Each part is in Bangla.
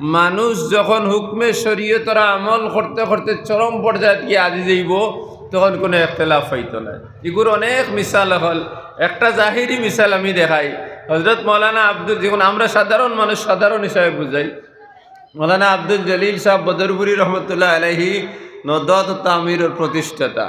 মানুষ যখন হুকমে শরীয়তরা আমল করতে করতে চরম পর্যায়ে গিয়ে আজি যাইব, তখন কোনো একতলাফ হইতো না। এগুলো অনেক মিসাল হল। একটা জাহিরি মিসাল আমি দেখাই। হজরত মৌলানা আব্দুল, যেমন আমরা সাধারণ মানুষ সাধারণ হিসাবে বুঝাই। মৌলানা আব্দুল জলিল সাহ বদরপুরি রহমতুল্লাহ আলহি নদত তামিরের প্রতিষ্ঠাতা।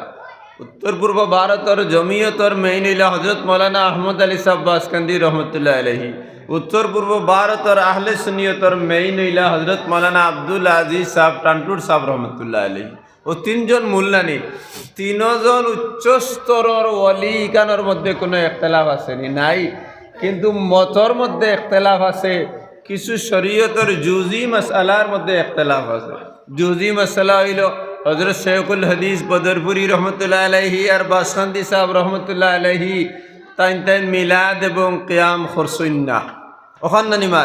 উত্তর পূর্ব ভারতের জমিয়তর মেইন হজরত মৌলানা আহমদ আলী সাহ বাসকান্দি রহমতুল্লাহ আলহি উত্তর পূর্ব ভারতের আহলে সুনিয়তর মেইন ইলা হজরত মৌলানা আব্দুল আজিজ সাহ টান্টুর সাহ রহমতুল্লাহ আলহি ও তিনজন মূল্যানি তিনজন উচ্চ স্তরের ওয়ালি ইকানোর মধ্যে কোনো একতলাফ আসেনি, নাই। কিন্তু মতর মধ্যে একতলাফ আছে, কিছু শরীয়তর জুজি মশালার মধ্যে একতলাফ আছে। জুজি মশলা হইল হজরত শেখুল হাদিস বদরপুরি রহমতুল্লাহ আলহি আর বাসকান্দি সাহেব রহমতুল্লাহ আলহি তাইন তাইন মিলাদ এবং কিয়াম খরসন্না না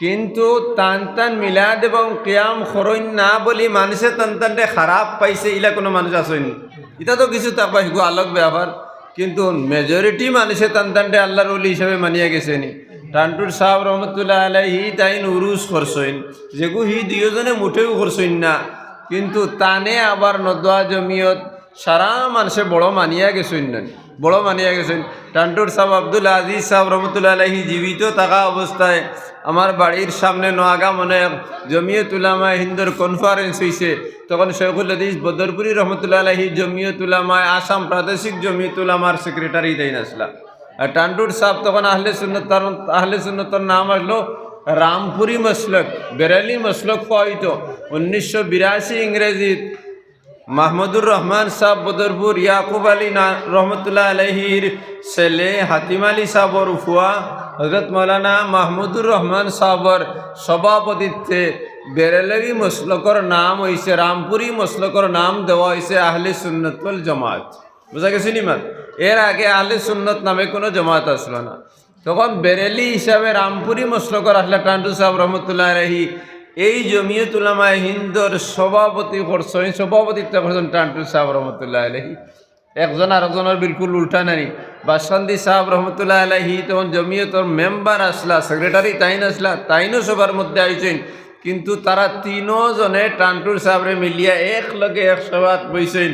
কিন্তু তান টান মিলাদ এবং কিয়াম খরইন না বলি মানুষে টান টানটে খারাপ পাইছে, ইলা কোনো মানুষ আসেন এটা তো কিছু তারপর হিগু আলোক ব্যাপার কিন্তু মেজরিটি মানুষে তান টানটে আল্লাহর ওলি হিসাবে মানিয়া গেছেনি। টানটুর সাহেব রহমতুল্লাহ আলাইহি তাইন উরুস করছইন যেগু হি দুজনে মুঠেও করছইন না। কিন্তু তানে আবার নদোয়া জমিয়ত সারা মানুষে বড় মানিয়া গেছইন না বড় মানিয়া গেছেন। টান্টুর সাহেব আব্দুল আজিজ সাহেব রহমতুল্লাহ আলহি জীবিত থাকা অবস্থায় আমার বাড়ির সামনে নোয়াগা মনে জমিয়ত উলামা হিন্দুর কনফারেন্স হয়েছে তখন শেখুল হাদিস বদরপুরি রহমতুল্লাহ আলহি জমিয়ত উলামায় আসাম প্রাদেশিক জমিয়ত উলামার সেক্রেটারি দেন আসলা। আর টান্টুর সাহেব তখন আহলে সুন্নতর আহলে সুন্নতর নাম আসলো রামপুরি মসলক, বেরালি মসলক পাইত উনিশশো বিরাশি ইংরেজিত মাহমুদুর রহমান সাহ বদরপুর, ইয়াকুব আলী রহমতুল্লাহ আলহির ছেলে হাতিম আলী সাহর উফুয়া হজরত মৌলানা মাহমুদুর রহমান সাহর সভাপতিত্বে বেরেলভি মসলকর নাম হয়েছে রামপুরি মসলকর নাম দেওয়া হয়েছে আহলে সুন্নতুল জমাত। বুঝা গেছে নিমান এর আগে আহলে সুন্নত নামে কোনো জমাত আসলো না। তখন বেরেলি হিসাবে রামপুরি মসলকর আসলে টান্টু সাহেব রহমতুল্লাহ আলহি এই জমিয়তুলামায় হিন্দুর সভাপতি করছেন সভাপতিত্ব করছেন টান্টু সাহেব রহমতুল্লাহ আলহি একজন আরেকজনের বিলকুল উল্টা নানি বাসন্দি সাহেব রহমতুল্লাহ আলহি তখন জমিয়তর মেম্বার আসলা, সেক্রেটারি তাইন আসলা, তাইনও সবার মধ্যে আইছেন। কিন্তু তারা তিনজনে টান্টুর সাহেবরে মিলিয়া এক লগে এক সভাত বইছেন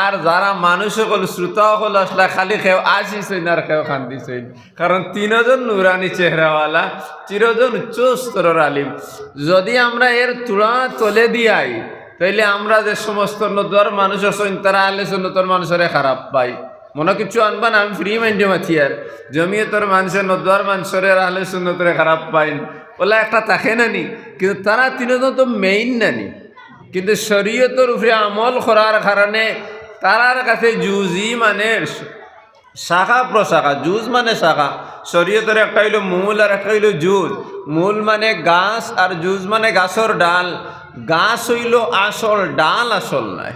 আর যারা মানুষ সকল শ্রোতা সকল আসলা, খালি খেও আসিছেন আর খেও খান্দিছেন কারণ তিনজন নুরানি চেহারাওয়ালা চিরজন উচ্চ স্তরের আলিম। যদি আমরা এর তুলা তলে দিয়াই, তাইলে আমরা যে সমস্ত নদর মানুষ আছেন, তারা আলে সুন্নতর মানুষের খারাপ পাই মনে কিছু আনবা না, আমি ফ্রি মাইন্ডে মাথি আর জমিয়তর মানুষের নদর মানুষের আহলে সুন্নতরে খারাপ পাইন ওলা একটা থাকে নানি। কিন্তু তারা তিনজন তো মেইন নানি। কিন্তু শরীয়তর উপরে আমল করার কারণে তারার কাছে জুজি মানে শাখা প্রশাখা জুজ মানে শাখা। শরীয়তের একটা হইল মূল আর একটা হইল জুজ মূল মানে গাছ আর জুজ মানে গাছর ডাল। গাছ হইল আসল, ডাল আসল নাই।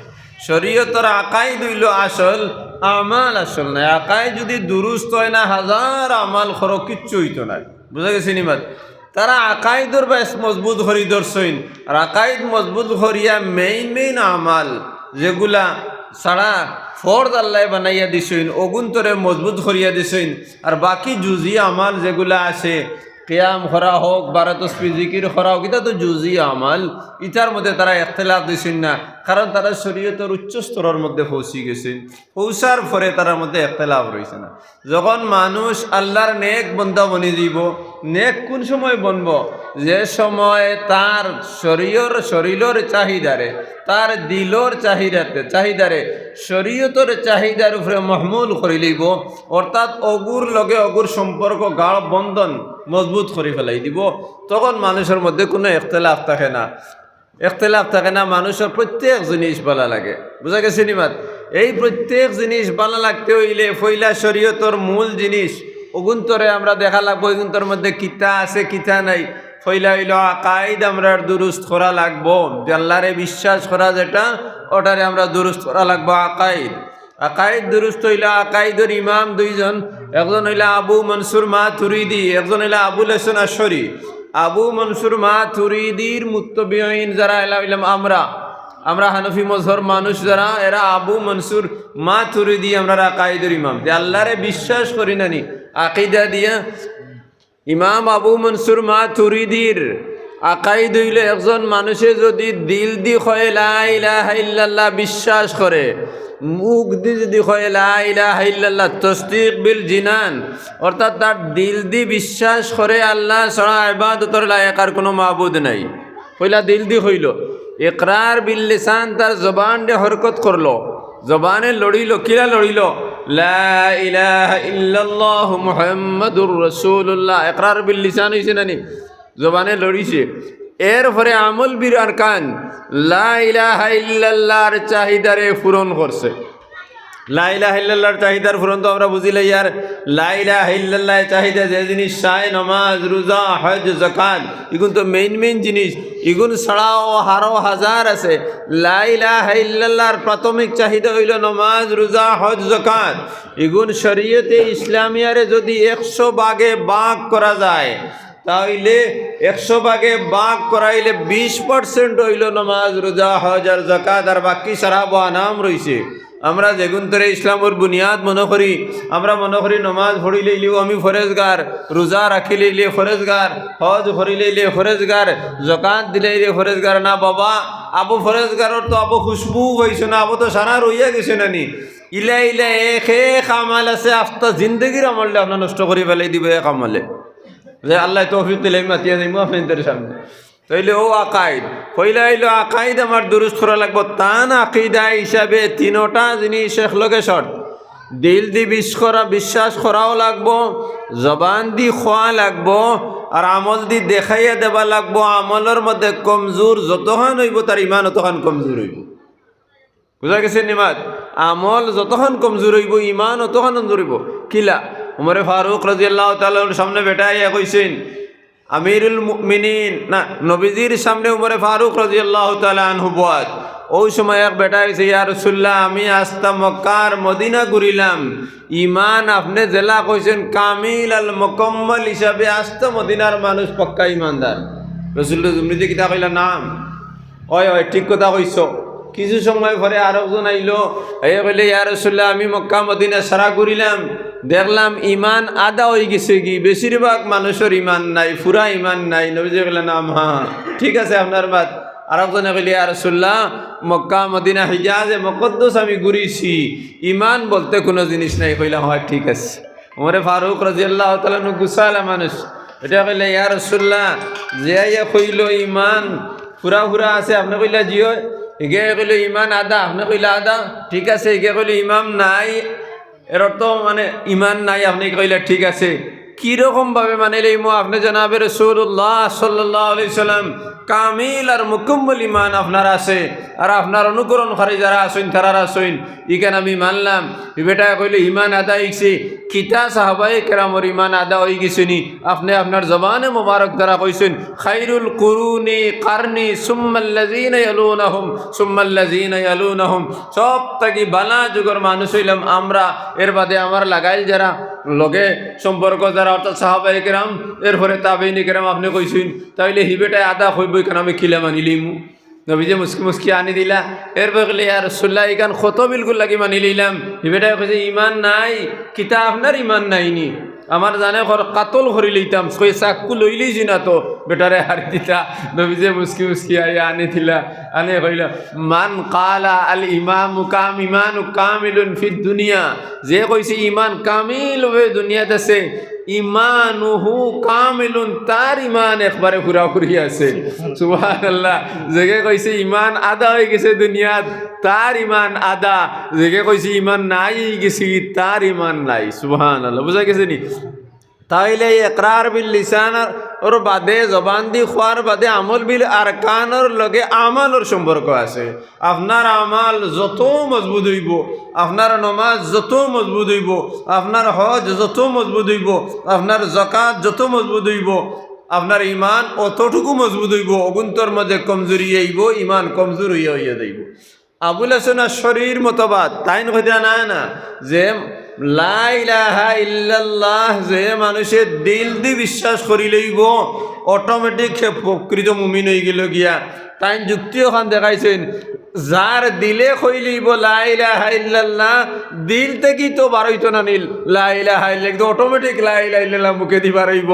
শরীয়তর আকাই দইল আসল, আমাল আসল নাই। আকাই যদি দুরুস্ত হয় না, হাজার আমাল খর কিচ্ছু হইতো না বুঝা গেছে নিমাত তারা আকাইদর বেশ মজবুত হরি দর্শইন আর আকাইদ মজবুত হরিয়া মেইন মেইন আমাল যেগুলা সারা ফর্দ আল্লাহ বানাইয়া দিছইন অগুন্তরে মজবুত করিয়া দিছইন আর বাকি জুজি আমাল যেগুলা আছে কেয়াম করা হোক বারা তসপি জিকির করা হোক, এটা তো জুজি আমাল। ইটার মধ্যে তারা একতলাফ দিছেন না, কারণ তারা শরীয়তের উচ্চ স্তরের মধ্যে পৌঁছি গেছেন। পৌঁছার পরে তার মধ্যে একতলাফ রয়েছে না। যখন মানুষ আল্লাহর নেক বন্ধা বনি দিব, নেক কোন সময় বনব? যে সময় তার শরীর শরীরের চাহিদারে, তার দিলর চাহিদাতে, চাহিদারে, শরীয়তর চাহিদার উপরে মহমুল করে লইব অর্থাৎ অগুর লগে অগুর সম্পর্ক, গাঢ় বন্ধন মজবুত করে ফেলাই দিব। তখন মানুষের মধ্যে কোনো একতলাফ থাকে না। একতলাফ থাকে না মানুষের প্রত্যেক জিনিস ভালো লাগে। বুঝা গেছে নিমাত এই প্রত্যেক জিনিস ভালো লাগতে হইলে ফইলা শরীয়তর মূল জিনিস অগুন্তরে আমরা দেখা লাগবো, অগুন্তর মধ্যে কিতা আছে, কিতা নাই। ফইলা হইল আকাইদ আমরা দুরুস্ত করা লাগবো। আল্লাহরে বিশ্বাস করা যেটা, ওটারে আমরা দুরুস্ত করা লাগবো আকাইদ। আকাইদ দুরুস্ত হইলা আকাইদর ইমাম দুইজন, একজন হইলা আবু মনসুর মা তুরিদি একজন হইলা আবুল হাসান আশরি। আবু মনসুর মা তুরিদির মুত্তবিহীন যারা এলা হইলাম আমরা। আমরা হানফি মজহর মানুষ যারা, এরা আবু মনসুর মা তুরিদি আমরা আকাইদুর ইমাম। যে আল্লাহরে বিশ্বাস করি নানি আকিদা দিয়া ইমাম আবু মনসুর মা তুরিদির আকাইদ হইল একজন মানুষে যদি দিল দি কয়, লা ইলাহা বিশ্বাস করে, মুখ দি যদি কয়, লা ইলাহা ইল্লাল্লাহ তসদিক বিল জিনান, অর্থাৎ তার দিল দি বিশ্বাস করে, আল্লাহ ছাড়া ইবাদতর লায়ক আর কোনো মাবুদ নাই। কইলা দিল দি হইল। ইকরার বিল লিসান তার জবান দিয়ে হরকত করল। জবানে লড়িল, কিলা লড়িল? লা ইলাহা ইল্লাল্লাহ মুহাম্মাদুর রাসূলুল্লাহ ইকরার বিল লিসান হইছে নানি জবানে লড়িছে। এরপরে আমল বীর আরকান লা ইলাহা ইল্লাল্লাহর চাহিদারে পূরণ করছে। লাইলাহ ইল্লাল্লাহর চাহিদার পূরণ তো আমরা বুঝিলে ইয়ার লাইলাহ ইল্লাল্লাহ চাহিদা যে জিনিস চাই নমাজ, রোজা হজ জাকাত এগুন তো মেইন মেইন জিনিস। এগুন ছাড়াও হারো হাজার আছে। লাইলাহ ইল্লাল্লাহর প্রাথমিক চাহিদা হইল নমাজ, রোজা হজ জাকাত এগুন শরীয়তে ইসলামিয়ারে যদি একশো বাগে বাঘ করা যায় তাহলে একশো ভাগে বাঘ করাইলে বিশ পার্সেন্ট হইল নমাজ, রোজা, হজ আর জাকাত আর বাকি সারা নাম রইছে। আমরা যেগুন ধরে ইসলামর বুনিয়াদ মনে করি, আমরা মনে করি নমাজ পড়িলে ইলিও আমি ফরেজগার, রোজা রাখিলে ইলে ফরেজগার, হজ ভরিলে ইলে ফরেজগার জকাত দিলে ফরেজগার। না বাবা, আবু ফরেজগারর তো আবু খুশবু হয়েছে না, আবু তো সারা রইয়া গেছে নানি। ইলা ইলা, এক এক আমাল আছে, আস্তা জিন্দগির আমলটা আপনার নষ্ট করে ফেলাই দিব এক আমলে। যে আল্লাহ তৌফিক দিলে মাতিয়া যাইমু আপনাদের সামনে। তাইলে ও আকাইদ পয়লা হইল আকাইদ আমার দুরুস্ত করা লাগবো। তান আকিদা হিসাবে তিনোটা জিনিস একলগে শর্ট দিল দি বিশ করা, বিশ্বাস করাও লাগবো, জবান দি খোয়া লাগবো, আর আমল দি দেখাইয়া দেবা লাগবো। আমলের মধ্যে কমজোর যতক্ষণ হইব, তার ইমান অতক্ষণ কমজোর হইব। বুঝা গেছে নিমাত? আমল যতক্ষণ কমজোর হইব, ইমান অতক্ষণ কমজোর কিলা? উমরে ফারুক রাজিয়াল্লাহ তাআলার সামনে বেটাইয়া কইছেন, আমিরুল মুমিনিন। না, নবীজির সামনে উমরে ফারুক রাজিয়াল্লাহ তাআলা আনহু ওই সময় এক বেটা হয়েছে ইয়া রসুল্লাহ আমি আস্তা মক্কার মদিনা ঘুরিলাম। ইমান আপনি জেলা কইছেন, কামিল আল মকম্মল হিসাবে আস্তা মদিনার মানুষ পক্কা ইমানদার রসুল্লাহ তুমি যে কিতা কইলা, নাম। ওই ওই ঠিক কথা কইছ। কিছু সময় পরে আর একজন আইলো এই কইলে, ইয়া রসুল্লাহ আমি মক্কা মদিনা সারা ঘুরিলাম। দেখলাম ইমান আদা হয়ে গেছে কি? বেশিরভাগ মানুষের ইমান নাই, ফুরা ইমান নাই। নবীজি নাম হ্যাঁ ঠিক আছে, আপনার বাদ। আর একজনে কইলে ইয়া রসুল্লাহ মক্কা, মদিনা, হিজাজে মকদ্দস আমি ঘুরিছি ইমান বলতে কোনো জিনিস নাই। কইলাম, হয়, ঠিক আছে। ওমরে ফারুক রাজিয়াল্লাহ তালানু গুসালা মানুষ। এটা কইলে, ইয়া রসুল্লাহ যে ইয়া কইল ইমান ফুরা ফুরা আছে। আপনি কইলা জিও এগে কইলে ইমান আদা। আপনি কইলা, আদা। ঠিক আছে এগে কইলে, ইমাম নাই। এর অর্থ মানে ইমান নাই আপনি কইলে ঠিক আছে। কীরকম ভাবে মানিলে ইমো আপনি জানাবে রসুল্লাহ সাল্লাহ সাল্লাম? কামিল আর মুকুম্মল ইমান আপনার আছে, আর আপনার অনুকরণকারী যারা আসইন তারা আসইন ইখান আমি মানলাম বেটা কইলে ইমান আদা হইছে। কিতা সাহাবাই কেরামর ইমান আদা হয়ে গেছে নি আপনি আপনার জবানে মোবারক দ্বারা কইছেন, খাইরুল কুরুনি কারনি সুম্মাল্লাযিনা ইয়ালুনাহুম সুম্মাল্লাযিনা ইয়ালুনাহুম। সব থাকি বালা যুগের মানুষ হইলাম আমরা, এর বাদে আমার লাগাইল যারা। লগে সম্পর্ক যারা, অর্থাৎ সাহাবাই কেরাম, এরপরে তাবেইনি কেরাম, আপনি কইসুন তাইলে হিবেটাই আদা হইব কেন, আমি খিলে মানিলিমু। নবীজে মুসকি মুসকি আনি দিলা। এর বগলে আর সুল্লাহ ইকান কত বিলকুল লাগি মানি লইলাম হিবেটাই কইছে, ইমান নাই কিতা আপনার ইমান নাইনি। আমার জানে কাতল করি লইতাম সই চাকু লইলেই না তো। বেটারে হারি দিতা নবীজে মুসকি মুসকি আই আনি দিলা আনে কইলা মান কালা আল ইমাম কাম ইমান কামিলুন ফিদ দুনিয়া। যে কইছে ইমান কামিল হয়ে দুনিয়াত আছে ইমানুহু কামিলুন তার ইমান একবারে পুরাপুরি আছে। সুবহান আল্লাহ যেগে কইছে ইমান আদা হয়ে গেছে দুনিয়াত তার ইমান আদা। যেগে কইছে ইমান নাই গেছি তার ইমান নাই। সুবহান আল্লাহ বুঝা গেছে নি? তাইলে একরার বিল লিসান ওর বাদে জবান দি খোয়ার বাদে আমল বিল আর কানর লগে আমালর সম্পর্ক আছে। আপনার আমাল যত মজবুত হইব, আপনার নমাজ যত মজবুত হইব, আপনার হজ যত মজবুত হইব, আপনার জকাত যত মজবুত হইব, আপনার ইমান অতটুকু মজবুত হইব, অগুন্তর মধ্যে কমজোরি আইব ইমান কমজোর হইয়া হইয়া যাইব। আবুল হাসনা শরীর মতবাদ তাই নয় না না যে ইল্লাল্লাহ যে মানুষের দিল দি বিশ্বাস করি লইব অটোমেটিক প্রকৃত মুমিন হয়ে গেল গিয়া। তাই যুক্তি ওখান দেখাইছেন, যার দিলে কইলিব লাইলা হাইল্লাল্লাহ দিল থেকে তো বারইতো না নীল। লাইলা হাইল্লা একদম অটোমেটিক লাইলা হাইল্লাল্লাহ মুখে দি বারইব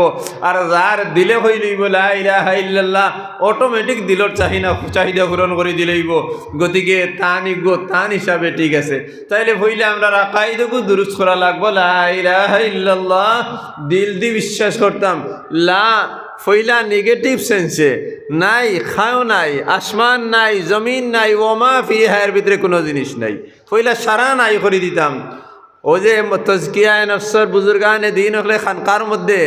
আর যার দিলে কইলিব লাইলা হাইল্লাল্লাহ অটোমেটিক দিলর চাহিদা চাহিদা পূরণ করে দিলেইব গতিকে তান ইগো তান হিসাবে ঠিক আছে। তাইলে হইলে আমরা রাকাইদকু দুরুস্ত করা লাগবো। লাইলা হাইল্লাল্লাহ দিল দি বিশ্বাস করতাম। লা ফইলা নেগেটিভ সেন্সে নাই খাও নাই, আসমান নাই, জমিন নাই ওমা ফি হায়ের ভিতরে কোনো জিনিস নাই। ফইলা সারা নাই করে দিতাম। ও যে তজকিয়ায় নফসর বুজুর্গানে দিন হলে খানকার মধ্যে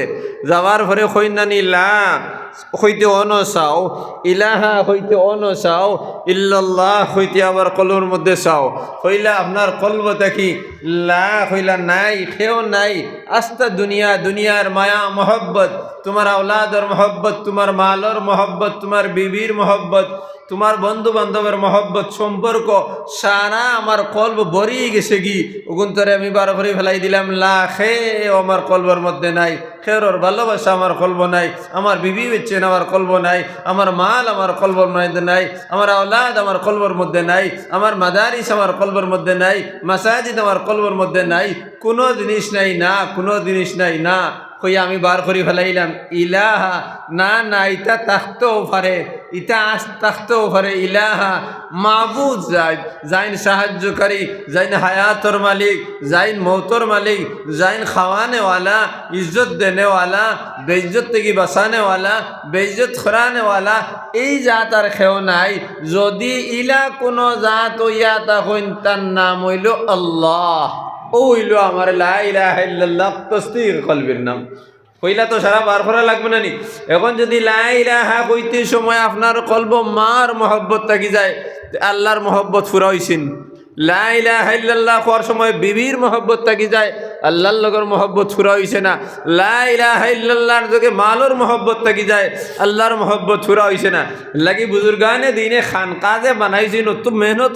যাওয়ার পরে খৈনানি লা হইতে অন চাও ইলাহা হইতে অন চাও ইল্লাল্লাহ হইতে আবার কলর মধ্যে চাও হইলা আপনার কলব দেখি লা, হইলা নাই, খেও নাই। আস্তা দুনিয়া, দুনিয়ার মায়া, মহব্বত। তোমার আওলাদর মহব্বত, তোমার মালর মহব্বত, তোমার বিবির মহব্বত। তোমার বন্ধু বান্ধবের মহব্বত সম্পর্ক সারা আমার কল্ব ভরিয়ে গেছে কি ওগুন্তরে আমি বার করে ফেলাই দিলাম, লা খে আমার কলবর মধ্যে নাই। খেরর ভালোবাসা আমার কলব নাই। আমার বিবি বেচেন আমার কলব নাই। আমার মাল আমার কলবর মধ্যে নাই। আমার আওলাদ আমার কলবর মধ্যে নাই। আমার মাদারিস আমার কলবর মধ্যে নাই। মাসাজিদ আমার কলবর মধ্যে নাই। কোনো জিনিস নাই না, কোনো জিনিস নাই না। কই আমি বার করে ফেলাইলাম। ইলাহা, না না ইটা তাকতেও পারে ইটা আস তাকতেও পারে। ইলাহা, মাবুদ যাই, যাইন সাহায্যকারী, যাইন হায়াতর মালিক, যাইন মৌতর মালিক, যাইন খাওয়ানেওয়ালা, ইজ্জত দেনেওয়ালা, বেইজ্জত থেকে বাঁচানেওয়ালা, বেইজ্জত খরানেওয়ালা এই জাত আর খেও নাই। যদি ইলা কোনো জাত ইয়া তখন তার নাম হইল আল্লাহ। ও হইল আমার কলবির নাম। কইলা তো সারা বার করা লাগবে না নি? এখন যদি লাইলাহা কইতে সময় আপনার কলব মার মহব্বত থাকি যায় আল্লাহর মহব্বত ফুরা হইছেন লাইলাহ কর সময় বিবির মহব্বত থাকি যায় আল্লাহর লগর মহব্বত ফুরা হইছে না। লাইলাহার যোগে মালর মহব্বত থাকি যায়, আল্লাহর মহব্বত ফুরা হইছে না। লাগি বুজুর্গানে দিনে খান কাজে বানাইছেন অত মেহনত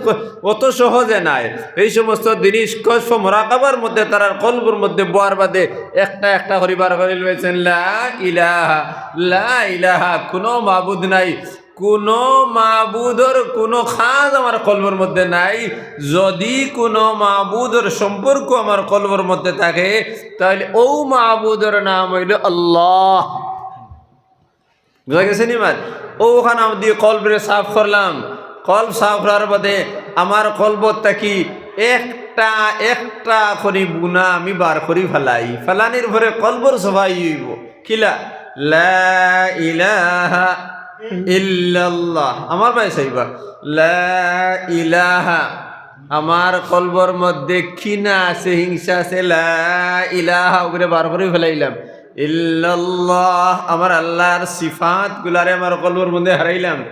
অত সহজে নাই। এই সমস্ত জিনিস কষ্ট মরাকাবার মধ্যে, তারার কলবুর মধ্যে বোয়ার বাদে একটা একটা করিবার করে লয়েছেন লা ইলাহা, লা কোনো মাবুদ নাই। কোনো মাবুদর, কোনো খাজ আমার কলবর মধ্যে নাই। যদি কোনো মাবুদর সম্পর্ক আমার কলবর মধ্যে থাকে, তাহলে ও মাবুদর নাম হইল আল্লাহ। বুঝা গেছে নি মার ওখানে আমি দিয়ে কলবরে সাফ করলাম। কলব সাফ করার বাদে আমার কলবত থাকি একটা একটা করি গুণা আমি বার করি ফেলাই। ফেলানির ভরে কলবর সবাই হইব। কিলা? লা ইলাহা আমার ভাই সাইবা লা ইলাহা। আমার কলবর মধ্যে কিনা আছে, হিংসা আছে। লা ইলাহা ওগুলো বার করে ফেলাইলাম। ইল্লাল্লাহ। আমার আল্লাহর সিফাত গুলারে আমার কলবর মধ্যে হারাইলাম।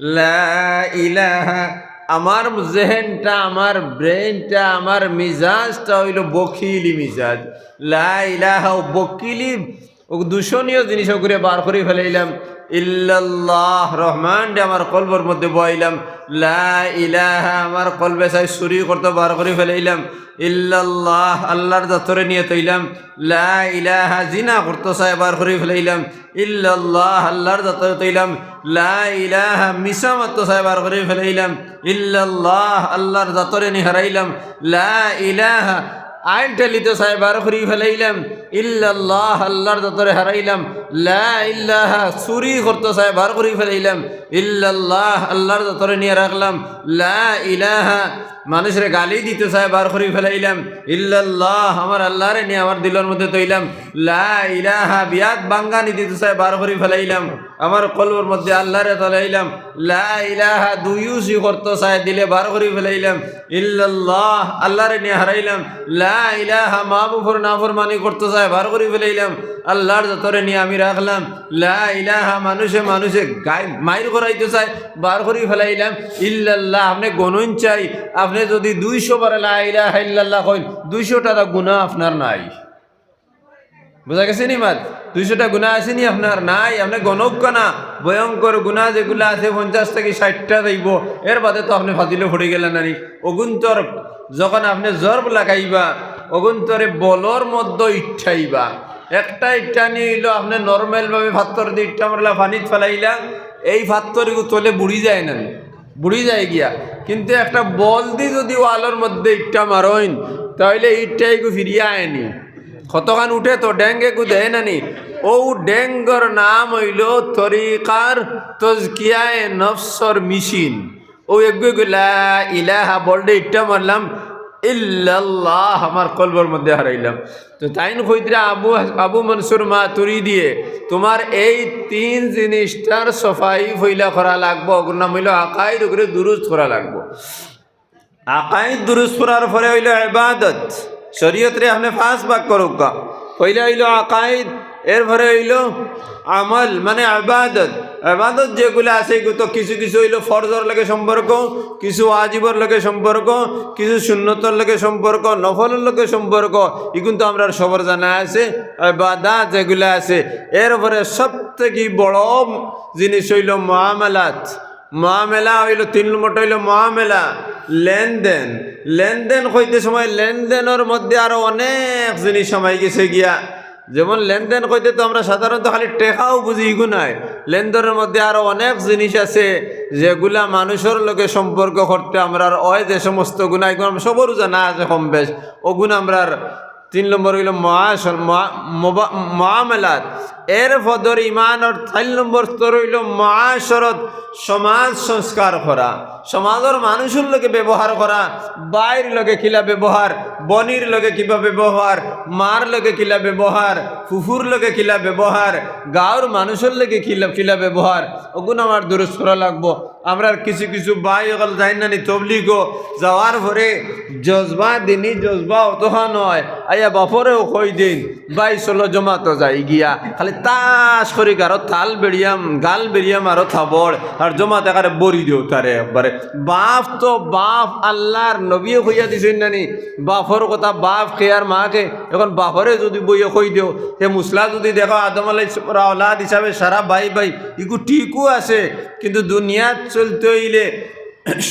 লা ইলাহা। আমার জেহেনটা, আমার ব্রেনটা, আমার মিজাজটা হইল বকিলি মিজাজ। লা ইলাহা বকিলি দূষণীয় জিনিস করে বার করে ফেলাইলাম। ইল্লাল্লাহ রহমান আমার কলবর মধ্যে বইলাম। লা ইলাহা, আমার কলবে চাই চুরি করতে বার করে ফেলাইলাম। ইল্লাল্লাহ, আল্লাহর দত্তরে নিয়ে তৈলাম। লা ইলাহা, জিনা করতে চাই বার করে ফেলাইলাম। ইল্লাল্লাহ, আল্লাহর দত্তরে তৈলাম। লা ইলাহা মিশা মাত্র চাই বার করে ফেলাইলাম। ইল্লাল্লাহ, আল্লাহর দত্তরে নিয়ে হারাইলাম। লা ইলাহা আইন টেলিতে সাহেব বার করি ফেলাইলাম। ইল্লাল্লাহ, আল্লাহর দতরে হারাইলাম। লা ইল্লাহা, চুরি করতে সাহেব বার করি ফেলাইলাম। ইল্লাল্লাহ, আল্লাহর দতরে নিয়ে রাখলাম। লা ইলাহা, মানুষের গালি দিতে চায় বার করি ফেলাইলাম। ইল্লাল্লাহ, আমার আল্লাহরে নিয়ে আমার দিলের মধ্যে তৈলাম। লা ইলাহা, বিয়াত বাঙ্গানি দিতে চায় বার করি ফেলাইলাম। আমার কলবর মধ্যে আল্লাহরে তলাইলাম লা ইলাহা দুইউসি করতে চায় দিলে বার করি ফেলাইলাম। ইল্লাল্লাহ, আল্লাহরে নিয়ে হারাইলাম। লা ইলাহা মাহবুফর নাফর মানি করতে চায় বার করি ফেলাইলাম। আল্লাহর যতরে নিয়ে আমি রাখলাম, লা ইলাহা মানুষে মানুষে গাই মাইর করাইতে চায় বার করি ফেলাইলাম। ইল্লাল্লাহ, আপনি গনুন চাই, আপনি যদি দুইশো বার লা ইলাহা ইল্লাল্লাহ কইন দুইশো টাকা গুণা আপনার নাই। বোঝা গেছে নি মাত? দুইশোটা গুণা আছে নি আপনার? নাই, আপনি গণজ্ঞ না ভয়ঙ্কর গুণা যেগুলো আছে, পঞ্চাশ থেকে ষাটটা দেব এর বাদে তো আপনি ফাজিলে ফুটে গেলেন নানি অগুন্তর যখন আপনি জ্বর লাগাইবা, অগুন্তরে বলর মধ্যে ইচ্ছাইবা। একটা ইচ্ছা নিয়ে হইল আপনি নর্মালভাবে ভাত্তর দিয়ে ইচ্ছা মারলা পানিত ফেলাইলা, এই ভাত্তরিগু তলে বুড়ি যায় না বুড়ি যায় গিয়া। কিন্তু একটা বল দি যদি ওয়ালের মধ্যে ইটটা মারইন তাহলে ইটটা একটু ফিরিয়া আয়নি কতখান উঠে তো ড্যাঙ্গে কু দেয় নানি। ও ড্যাঙ্গর নাম হইল তরিকার তজকিয়ায় নফসর মিশিন। ও এগুলা ইলাহা বলডে ইটটা মারলাম, ইল্লাল্লাহ আমার কলবর মধ্যে হারাইলাম। তো তাইন কইতরা আবু আবু মনসুর মা তুরি দিয়ে, তোমার এই তিন জিনিসটার সফাই ফইলা করা লাগবো নাম হইল আকাইদ, ওগুলো দুরুস্ত করা লাগবো। আকাইদ দুরুস্ত করার পরে হইল ইবাদত। শরীয়তরে আপনি ফাঁস ভাগ করুক পইলে হইল আকাইদ, এরপরে হইল আমল মানে আবাদত। আবাদত যেগুলো আছে এগুলো তো কিছু কিছু হইল ফরজর লাগে সম্পর্ক, কিছু আজীবর লাগে সম্পর্ক, কিছু শূন্যতর লাগে সম্পর্ক, নফলের লাগে সম্পর্ক। এগুলো তো আমরা সবার জানা আছে, আবাদাত যেগুলো আছে। এরপরে সব থেকে বড় জিনিস হইল মহামেলাত মহামেলা হইল তিন নম্বরটা হইল মহামেলা লেনদেন। লেনদেন কইতে সময় লেনদেনের মধ্যে আরও অনেক জিনিস সময় গেছে গিয়া। যেমন লেনদেন কইতে তো আমরা সাধারণত খালি টেকাও বুঝি, ইগু নাই। লেনদেনের মধ্যে আরও অনেক জিনিস আছে, যেগুলা মানুষের লগে সম্পর্ক করতে আমরা ওই যে সমস্ত গুণা, এগুলো আমরা সবরও জানা আছে কম বেশ। ওগুণ আমরা তিন নম্বর হইল মহাসন মহামেলাত। এর ফদর ইমানর চার নম্বর স্তর হইল মহাসরত সমাজ সংস্কার করা। সমাজের মানুষের লগে ব্যবহার করা, বাইর লগে কিলা ব্যবহার, বনির লগে কিবা ব্যবহার, মার লগে কিলা ব্যবহার, ফুফুর লগে কিলা ব্যবহার গাঁর মানুষের লগে কিলা কিলা ব্যবহার, ওগুন আমার দুরুস্ত করা লাগবো। আমরা কিছু কিছু বাই অকল যাই না নি তবলিগো। যাওয়ার পরে জজবা দিনই জজবা অতহা নয় আইয়া বাপরেও কই দিন বাই চলো জমা তো যাই গিয়া, খালি তাস করি কারও তাল বেরিয়াম গাল বেরিয়াম আরও থাবড়, আর জমা দেখারে বরি দিও তারে একবারে। বাপ তো বাপ আল্লাহর নবীও হইয়া দিছেন নানি বাপর কথা বাপ খেয়ার মাকে এখন বাপরে যদি বইয়ে কই দিও সে মুসলা যদি দেখো আদম আলাই হিসাবে সারা ভাই ভাই, ইগু ঠিকও আছে, কিন্তু দুনিয়াত চলতে হইলে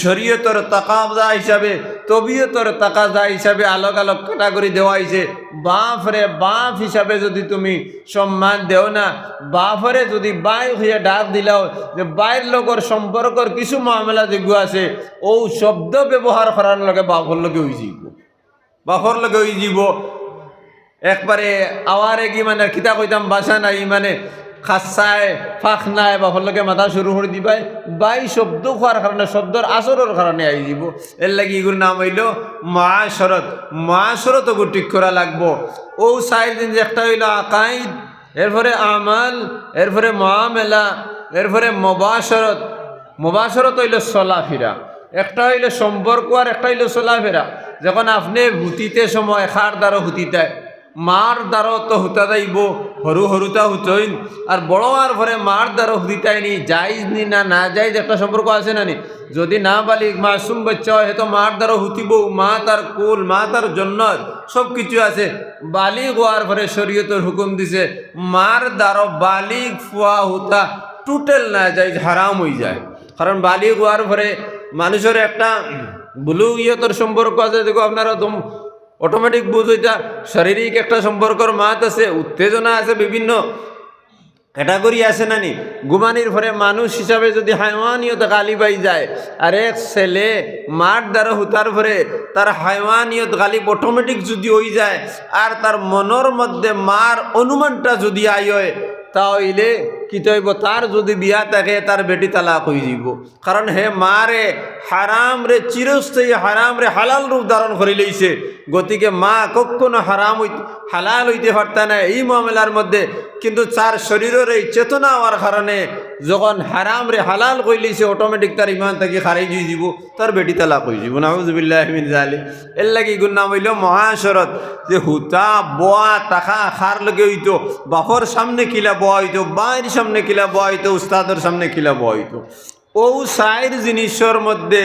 শরীয়তর তাকাজা হিসাবে, তবিয়তর তাকাজা হিসাবে আলোক আলোক ক্যাটাগরি দেওয়া হয়েছে। বাপ রে বাপ হিসাবে যদি তুমি সম্মান দেও না, বাপরে যদি বাই হইয়া ডাক দিলাও যে বাইর লগর সম্পর্কর কিছু মামলা যেগুলো আছে, ও শব্দ ব্যবহার করার লগে বাপর লগে হয়ে যাব বাপর লগে হয়ে যাব একবারে আওয়ারে কি মানে কিতা কইতাম, বাসা নাই মানে খাসায় ফাঁক নাই বা ফলকে মাথা শুরু করে দিবাই, বাই শব্দ খোয়ার কারণে, শব্দর আসরের কারণে আই যাব এর লাগি এগুলোর নাম হইল মহাশরত মহাশরত ওগুলো ঠিক করা লাগবো। ও সাইড দিন একটা হইল আকাইদ, এরপরে আমাল, এরপরে মহামেলা এরপরে মবাশরত। মবাশরত হইল চলাফেরা একটা হইল সম্পর্ক আর একটা হইল চলাফেরা যখন আপনি হুতিতে সময় খার দ্বারা হুতিতে মার দ্বারা তো হুতা যাইব সরু সরুতা হুতইন আর বড় আর পরে মার দ্বারা হুদিতাইনি যাইজ নি, না না যাইজ একটা সম্পর্ক আছে না নি যদি না বালিক মাসুম বাচ্চা হয়, তো মার দ্বারা হুতিব, মা তার কুল, মা তার জন্নত সব কিছু আছে। বালিক হওয়ার পরে শরীয়তের হুকুম দিছে, মার দ্বারা বালিক ফুয়া হুতা টোটাল না যায় হারাম হয়ে যায়। কারণ বালিক হওয়ার পরে মানুষের একটা বুলু ইয়তর সম্পর্ক আছে, দেখো আপনারা অটোমেটিক বুঝ ওইটা শারীরিক একটা সম্পর্কর মাত আছে, উত্তেজনা আছে বিভিন্ন। ক্যাটাগরি আছে নানি। গুমানির পরে মানুষ হিসাবে যদি হাইওয়ানিয়ত গালি পাই যায়, আর এক ছেলে মার দ্বারা হুতার পরে তার হাইওয়ানিয়ত গালি অটোমেটিক যদি হয়ে যায়, আর তার মনের মধ্যে মার অনুমানটা যদি আই হয় তাহলে কি তৈব তার যদি বিয়া থাকে তার বেটি তালাক হয়ে যাব কারণ হে মারে হারাম রে চিরস্থায়ী হারাম রে হালাল রূপ ধারণ করে লইছে গতিকে মা কখনো হারাম হালাল হইতে পারতা না এই মামলার মধ্যে কিন্তু তার শরীরের এই চেতনা হওয়ার কারণে যখন হারাম রে হালাল কইলিছে অটোমেটিক তার ইমান তাকে খারাই দিয়ে যাব তার বেটি তালাক হয়ে যাব নাহুজুবিল্লাহমিন জালি এর লাগে গুন্না হইল মহাশরত যে হুতা বোয়া টাকা খার লগে হইতো, বাপর সামনে কিলা বোয়া হইতো বাইর সামনে কিলা বোয়া হইতো, উস্তাদর সামনে কিলা বোয়া হইতো। ও জিনিসের মধ্যে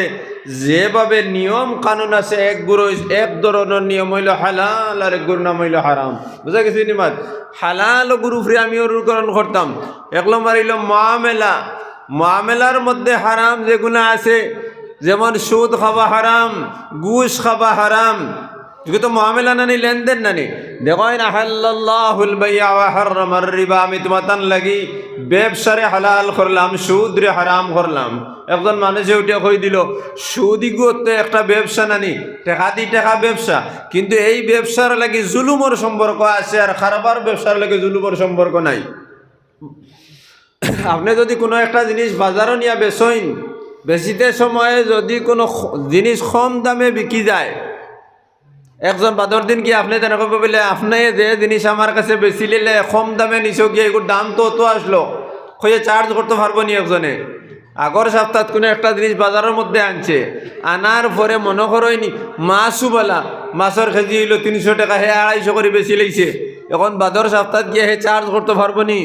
যেভাবে নিয়ম কানুন আছে, এক গুরু এক ধরনের নিয়ম হইল হালাল আর এক গুরুর নাম হইল হারাম। বুঝা গেছি নিমাত হালাল গুরু ফ্রি আমি অনুকরণ করতাম। এক নম্বর হইল মহামেলার মধ্যে হারাম যেগুলো আছে, যেমন সুদ খাওয়া হারাম গুস খাওয়া হারাম এগুলো তো মহামেলা নানি, লেনদেন নানি। দেখো আমি লাগি ব্যবসারে হালাল করলাম সুদ রে হারাম করলাম। একজন মানুষে উঠে কই দিল, সুদি তো একটা ব্যবসা নানি, টেকা দি টেকা ব্যবসা। কিন্তু এই ব্যবসার লাগি জুলুমর সম্পর্ক আছে আর খারাপার ব্যবসার লাগি জুলুমর সম্পর্ক নাই। আপনি যদি কোনো একটা জিনিস বাজারও নিয়ে বেচইন, বেচিতে সময়ে যদি কোনো জিনিস কম দামে বিকি যায় একজন বাদর দিন কি আপনি তেনেকৈ বলে, আপনি যে জিনিস আমার কাছে বেশি নিলে কম দামে নিছো গিয়ে এগুলোর দাম তো অত আসলো? কয়ে চার্জ করতে পারব নি একজনে? আগর সপ্তাহ কোনো একটা জিনিস বাজারের মধ্যে আনছে। আনার পরে মনে করইনি মাছও বলা, মাছের কেজি হইল তিনশো টাকা, হে আড়াইশো করে বেশি লাইছে। এখন বাদর সপ্তাহ গিয়ে হে চার্জ করতে পারব নি?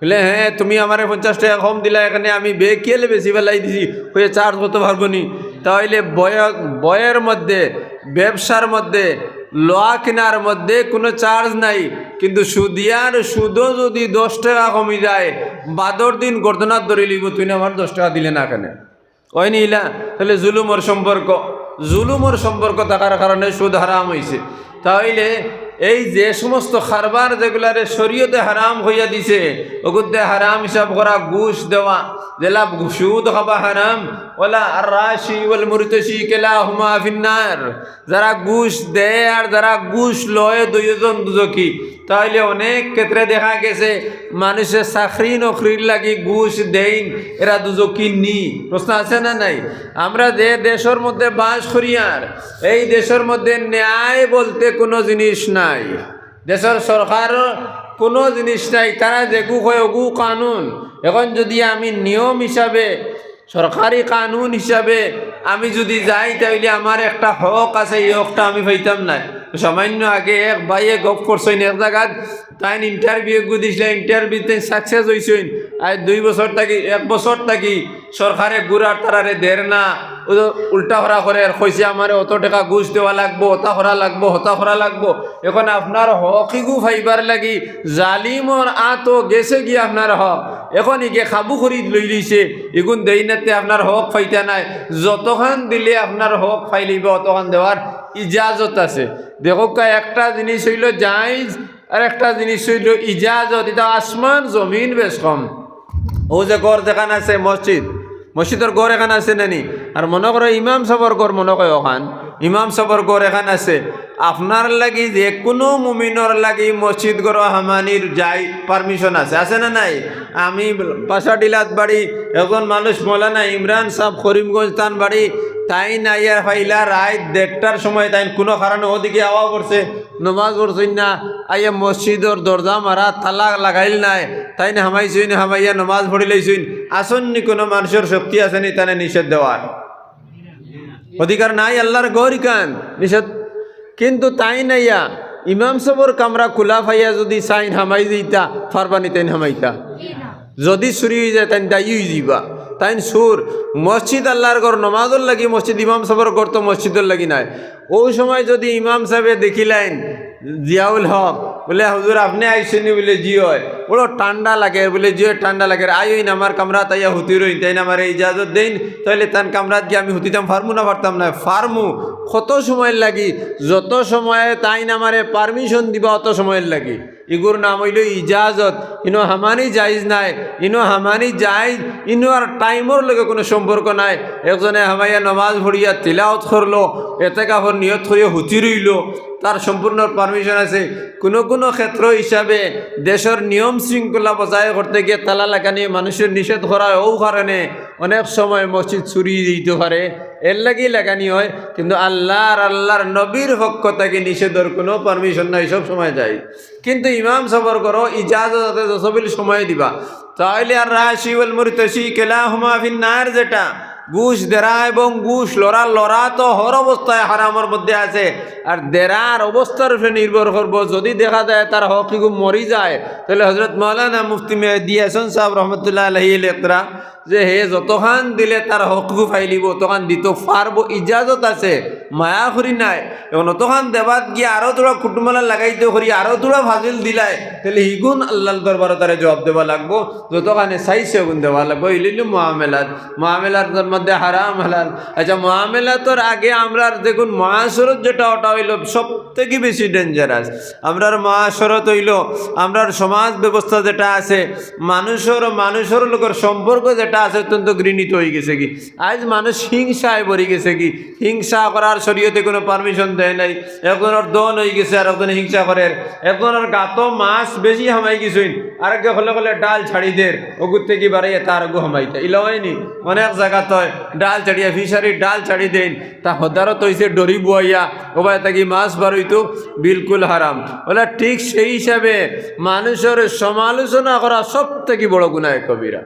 বলে হ্যাঁ তুমি আমার পঞ্চাশ টাকা কম দিলা, এখানে আমি বে কেলে বেশি বেলাই দিছি হয়ে চার্জ করতে পারব নি। তাহলে বয়, বয়ের মধ্যে ব্যবসার মধ্যে লোয়া কেনার মধ্যে কোনো চার্জ নাই। কিন্তু সুদিয়ার সুদও যদি দশ টাকা কমি যায়, বাদর দিন গর্দনার ধরে লিব, তুই আমার দশ টাকা দিলে না কেন? ওই নিলা তাহলে জুলুমর সম্পর্ক জুলুমর সম্পর্ক থাকার কারণে সুদ হারাম হয়েছে তাহলে এই যে সমস্ত খারবার যেগুলারে শরীয়তে হারাম হইয়া দিছে, ওগুতে হারাম হিসাব করা ঘুষ দেওয়া জেলা সুদ খাবা হারাম। ওলা আর রাশি ওল মুরতসি কেলা হুমা ফিন্নার। যারা ঘুষ দেয় আর যারা ঘুষ লয় দুইজন দুজকি তাহলে অনেক ক্ষেত্রে দেখা গেছে, মানুষের চাকরি নকরির লাগি ঘুষ, দেইন, এরা দুজকি নি প্রশ্ন আছে না নাই? আমরা যে দেশের মধ্যে বাস করি আর, এই দেশের মধ্যে ন্যায় বলতে কোনো জিনিস নাই। দেশের সরকার কোনো জিনিস নাই, তারা যেগু হয় ওগু কানুন। এখন যদি আমি নিয়ম হিসাবে, সরকারি কানুন হিসাবে আমি যদি যাই তাহলে আমার একটা হক আছে, এই হকটা আমি পাইতাম না। সামান্য আগে এক বাইয়ে গপ করছেন এক জায়গাত তাই ইন্টারভিউ দিছিলে ইন্টারভিউতে সাকসেস হয়েছেন আর দুই বছর থাকি, এক বছর থাকি সরকারে গুড়ার তারারে দের না উল্টা হরা করে কইছে আমার অত টাকা ঘুষ দেওয়া লাগবো হতা হরা লাগবো, হতা হরা লাগবো। এখন আপনার হকিগু ফাইবার লাগি জালিমর আতো গেছে গিয়ে আপনার হক। এখন ইকে খাবু করি লই লইছে এগুন দেই নাতে আপনার হক ফাইতা নাই। যতখান দিলে আপনার হক ফাইলিব অতখান দেওয়ার ইজাজত আছে। দেখো কা, একটা জিনিস হইল জাইজ, আর একটা জিনিস হইল ইজাজত। এটা আসমান জমিন বেশ কম। ও যে গড় যেখানে আছে, মসজিদ, মসজিদের গড় এখানে আছে নানি। আর মনে করো ইমাম সবর গড় মনে করে ওখান। ইমাম সবর গড় এখানে আছে। আপনার লাগি যে কোনো মুমিনর লাগি মসজিদ গড় হামানির যাই পারমিশন আছে। আছে না নাই? আমি পাশা ডিলাত বাড়ি এখন মানুষ মৌলানা ইমরান সাহ করিমগঞ্জ তান বাড়ি, তাই না ইয়ার ফাইলা রায় দেড়টার সময় তাই কোনো কারণে ওদিকে আওয়া করছে, নমাজ পড়ছেন না, আইয়া মসজিদর দরজা মারা তালা লাগাইল নাই, তাই না হামাইছইন হামাইয়া নমাজ পড়ি লাইছইন আসন নি কোনো মানুষের শক্তি আছে নি নিষেধ দেওয়ার। অধিকার নাই আল্লাহর গৌরিকান নিষেধ। কিন্তু তাই নাইয়া ইমাম সবর কামরা খোলা ফাইয়া যদি সাইন হামাই দিতা ফারবানি তাইন হামাইতা। যদি চুরি হয়ে যায় তাই দায়ী হয়ে যাবা তাই সুর, মসজিদ আল্লাহর ঘর, নমাজর লাগি মসজিদ, ইমাম সাহেবের ঘর তো মসজিদের লাগি নাই। ওই সময় যদি ইমাম সাহেবে দেখিলেন, জিয়াউল হক, বলে, হুজুর, আপনি আইসেনি বলে জি হয়। বলো ঠান্ডা লাগে, বলে জি হয়, ঠান্ডা লাগে। আইন আমার কামরা তাইয়া হুতি রইন। তাই আমার ইজাজত দেন তাহলে তার কামরাত গিয়ে আমি হুতিতাম ফার্মু না পারতাম না, ফার্মু। কত সময় লাগি? যত সময়ে তাই আমারে পারমিশন দিবা, অত সময়ের লাগি। ইগুর নাম হইল ইজাজত। ইনো হামানি জাইজ নাই, ইনো হামানি জাইজ, ইনো আর টাইমর লগে কোনো সম্পর্ক নাই। একজনে হামাইয়া নমাজ ভরিয়া তিলাওত করল, এতে কাপড় নিয়ত হয়ে হুতি রইল। তার সম্পূর্ণ পারমিশন আছে। কোনো কোনো ক্ষেত্র হিসাবে দেশের নিয়ম শৃঙ্খলা বজায় করতে গিয়ে তালা লাগানি মানুষের নিষেধ করা ও কারণে অনেক সময় মসজিদ চুরি দিতে পারে। এর লাগি লাগানি হয়, কিন্তু আল্লাহর আল্লাহর নবীর পক্ষ থেকে নিষেধের কোনো পারমিশন নাই, সব সময় যায়। কিন্তু ইমাম সবর করো, ইজাজত সবিল সময় দিবা। তাহলে আর রাশি ওয়াল মুরতাসি কেলা হুমাফিন নার যেটা, ঘুষ দেরা এবং ঘুষ লড়া লড়া তো হর অবস্থায় হারামের মধ্যে আছে। আর দেরার অবস্থার উপরে নির্ভর করব, যদি দেখা যায় তার হকিগু মরি যায়। তাহলে হজরত মৌলানা মুফতি মেহদি হাসান সাহেব রহমতুল্লাহ আলহি লেকরা যে হে যতখান দিলে তার হকু ফাইলিব তখন দিত পারব ইজাজত আছে, মায়া করি নাই। এখন অতখান দেবাত গিয়ে আরও তোরা কুটুমালা লাগাইতে করি, আরও তোরা ফাজিল দিলাই তাহলে হিগুন আল্লাহ দরবারে তারা জবাব দেওয়া লাগবো। যতখানে চাইছে গুণ দেওয়া লাগবো। ইলিল মহামেলাত মহামেলার মধ্যে হারাম হালাল। আচ্ছা মহামেলাতর আগে আমরা দেখুন মহাসরত যেটা ওটা হইল সব থেকে বেশি ডেঞ্জারাস আমরার মহাসরত হইল আমরার সমাজ ব্যবস্থা যেটা আছে মানুষের মানুষের লোকের সম্পর্ক যেটা আছে অত্যন্ত ঘৃণিত হয়ে গেছে কি। আজ মানুষ হিংসায় ভরে গেছে কি। হিংসা করার শরীয়তে কোনো পারমিশন দেয় নাই। একজনের দন হয়ে গেছে আর একজন হিংসা করে। একজনের গাত মাছ বেশি হামাই গেছইন আরেককে হলে হলে ডাল ছাড়ি দের ওগুর থেকে বাড়াইয়ে তার আগু হামাইতে ইলা হয়নি। অনেক জায়গাত হয়, ডাল ছাড়িয়া ফিশারির ডাল ছাড়ি দেন। তা হদারত হইছে ডরি বুয়াইয়া। ওবাই তাকি মাছ বারইতো বিলকুল হারাম। বলে, ঠিক সেই হিসাবে মানুষের সমালোচনা করা সব থেকে বড় গুণায় কবিরা।